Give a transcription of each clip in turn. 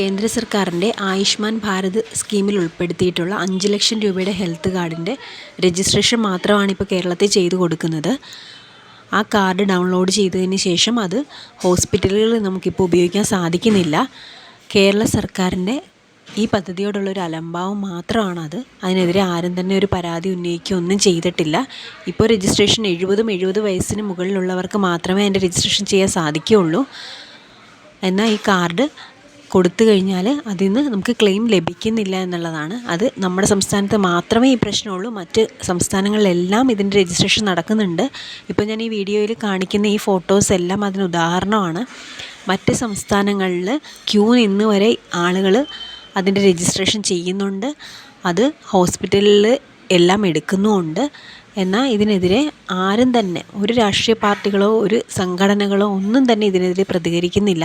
കേന്ദ്ര സർക്കാരിന്റെ ആയുഷ്മാൻ ഭാരത് സ്കീമിൽ ഉൾപ്പെടുത്തിയിട്ടുള്ള അഞ്ച് ലക്ഷം രൂപയുടെ ഹെൽത്ത് കാർഡിന്റെ രജിസ്ട്രേഷൻ മാത്രമാണ് ഇപ്പോൾ കേരളത്തിൽ ചെയ്തു കൊടുക്കുന്നത്. ആ കാർഡ് ഡൗൺലോഡ് ചെയ്തതിന് ശേഷം അത് ഹോസ്പിറ്റലുകളിൽ നമുക്കിപ്പോൾ ഉപയോഗിക്കാൻ സാധിക്കുന്നില്ല. കേരള സർക്കാരിന്റെ ഈ പദ്ധതിയോടുള്ള ഒരു അലംഭാവം മാത്രമാണത് അതിനെതിരെ ആരും തന്നെ ഒരു പരാതി ഉന്നയിക്കുകയൊന്നും ചെയ്തിട്ടില്ല. ഇപ്പോൾ രജിസ്ട്രേഷൻ എഴുപതും എഴുപത് വയസ്സിന് മുകളിലുള്ളവർക്ക് മാത്രമേ അതിന്റെ രജിസ്ട്രേഷൻ ചെയ്യാൻ സാധിക്കുകയുള്ളൂ. എന്നാൽ ഈ കാർഡ് കൊടുത്തു കഴിഞ്ഞാൽ അതിൽ നിന്ന് നമുക്ക് ക്ലെയിം ലഭിക്കുന്നില്ല എന്നുള്ളതാണ്. അത് നമ്മുടെ സംസ്ഥാനത്ത് മാത്രമേ ഈ പ്രശ്നമുള്ളൂ. മറ്റ് സംസ്ഥാനങ്ങളിലെല്ലാം ഇതിന്റെ രജിസ്ട്രേഷൻ നടക്കുന്നുണ്ട്. ഇപ്പോൾ ഞാൻ ഈ വീഡിയോയിൽ കാണിക്കുന്ന ഈ ഫോട്ടോസ് എല്ലാം അതിന് ഉദാഹരണമാണ്. മറ്റ് സംസ്ഥാനങ്ങളിൽ ക്യൂ നിന്ന് വരെ ആളുകൾ അതിന്റെ രജിസ്ട്രേഷൻ ചെയ്യുന്നുണ്ട്. അത് ഹോസ്പിറ്റലിൽ എല്ലാം എടുക്കുന്നുമുണ്ട്. എന്നാൽ ഇതിനെതിരെ ആരും തന്നെ ഒരു രാഷ്ട്രീയ പാർട്ടികളോ ഒരു സംഘടനകളോ ഒന്നും തന്നെ ഇതിനെതിരെ പ്രതികരിക്കുന്നില്ല.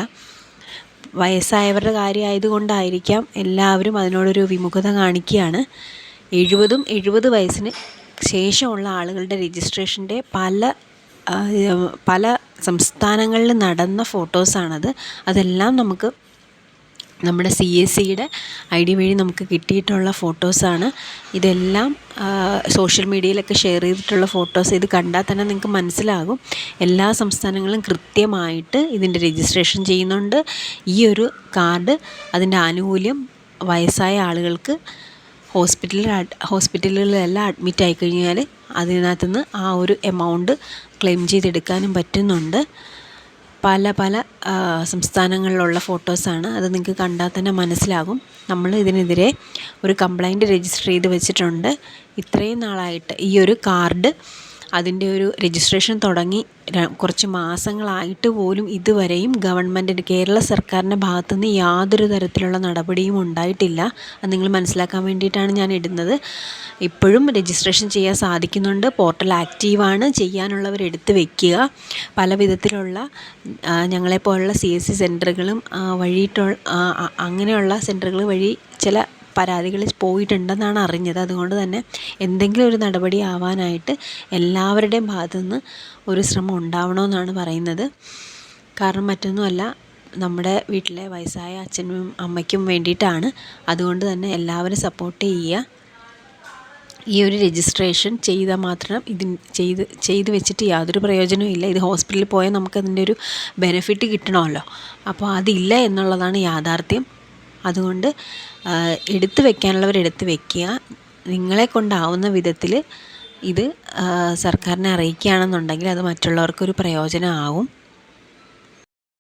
വയസ്സായവരുടെ കാര്യമായതുകൊണ്ടായിരിക്കാം എല്ലാവരും അതിനോടൊരു വിമുഖത കാണിക്കുകയാണ്. എഴുപതും എഴുപത് വയസ്സിന് ശേഷമുള്ള ആളുകളുടെ രജിസ്ട്രേഷന്റെ പല പല സംസ്ഥാനങ്ങളിൽ നടന്ന ഫോട്ടോസാണത്. അതെല്ലാം നമുക്ക് നമ്മുടെ സി എസ് സിയുടെ ഐ ഡി വഴി നമുക്ക് കിട്ടിയിട്ടുള്ള ഫോട്ടോസാണ്. ഇതെല്ലാം സോഷ്യൽ മീഡിയയിലൊക്കെ ഷെയർ ചെയ്തിട്ടുള്ള ഫോട്ടോസ് ഇത് കണ്ടാൽ തന്നെ നിങ്ങൾക്ക് മനസ്സിലാകും. എല്ലാ സംസ്ഥാനങ്ങളും കൃത്യമായിട്ട് ഇതിന്റെ രജിസ്ട്രേഷൻ ചെയ്യുന്നുണ്ട്. ഈ ഒരു കാർഡ് അതിന്റെ ആനുകൂല്യം വയസ്സായ ആളുകൾക്ക് ഹോസ്പിറ്റലിൽ ഹോസ്പിറ്റലുകളിലെല്ലാം അഡ്മിറ്റ് ആയിക്കഴിഞ്ഞാൽ അതിനകത്തുനിന്ന് ആ ഒരു എമൗണ്ട് ക്ലെയിം ചെയ്തെടുക്കാനും പറ്റുന്നുണ്ട്. പല പല സംസ്ഥാനങ്ങളിലുള്ള ഫോട്ടോസാണ്. അത് നിങ്ങൾക്ക് കണ്ടാൽ തന്നെ മനസ്സിലാകും. നമ്മൾ ഇതിനെതിരെ ഒരു കംപ്ലൈന്റ് രജിസ്റ്റർ ചെയ്ത് വെച്ചിട്ടുണ്ട്. ഇത്രയും നാളായിട്ട് ഈ ഒരു കാർഡ് അതിന്റെ ഒരു രജിസ്ട്രേഷൻ തുടങ്ങി കുറച്ച് മാസങ്ങളായിട്ട് പോലും ഇതുവരെയും ഗവൺമെന്റിന്റെ കേരള സർക്കാരിന്റെ ഭാഗത്തുനിന്ന് യാതൊരു തരത്തിലുള്ള നടപടിയും ഉണ്ടായിട്ടില്ല. അത് നിങ്ങൾ മനസ്സിലാക്കാൻ വേണ്ടിയിട്ടാണ് ഞാൻ ഇടുന്നത്. ഇപ്പോഴും രജിസ്ട്രേഷൻ ചെയ്യാൻ സാധിക്കുന്നുണ്ട്. പോർട്ടൽ ആക്റ്റീവാണ്. ചെയ്യാനുള്ളവർ എടുത്ത് വയ്ക്കുക പല വിധത്തിലുള്ള ഞങ്ങളെപ്പോലുള്ള സി എസ് സി സെന്ററുകളും വഴിയിട്ടുള്ള അങ്ങനെയുള്ള സെന്ററുകൾ വഴി ചില പരാതികൾ പോയിട്ടുണ്ടെന്നാണ് അറിഞ്ഞത്. അതുകൊണ്ട് തന്നെ എന്തെങ്കിലും ഒരു നടപടി ആവാനായിട്ട് എല്ലാവരുടെയും ഭാഗത്തു നിന്ന് ഒരു ശ്രമം ഉണ്ടാവണമെന്നാണ് പറയുന്നത്. കാരണം മറ്റൊന്നുമല്ല നമ്മുടെ വീട്ടിലെ വയസ്സായ അച്ഛനും അമ്മയ്ക്കും വേണ്ടിയിട്ടാണ്. അതുകൊണ്ട് തന്നെ എല്ലാവരും സപ്പോർട്ട് ചെയ്യുക. ഈ ഒരു രജിസ്ട്രേഷൻ ചെയ്താൽ മാത്രം ഇതിൻ ചെയ്ത് ചെയ്ത് വെച്ചിട്ട് യാതൊരു പ്രയോജനവും ഇല്ല. ഇത് ഹോസ്പിറ്റലിൽ പോയാൽ നമുക്കതിന്റെ ഒരു ബെനിഫിറ്റ് കിട്ടണമല്ലോ. അപ്പോൾ അതില്ല എന്നുള്ളതാണ് യാഥാർത്ഥ്യം. അതുകൊണ്ട് എടുത്ത് വെക്കാനുള്ളവർ എടുത്ത് വെക്കുക. നിങ്ങളെ കൊണ്ടാവുന്ന വിധത്തിൽ ഇത് സർക്കാരിനെ അറിയിക്കുകയാണെന്നുണ്ടെങ്കിൽ അത് മറ്റുള്ളവർക്കൊരു പ്രയോജനമാവും.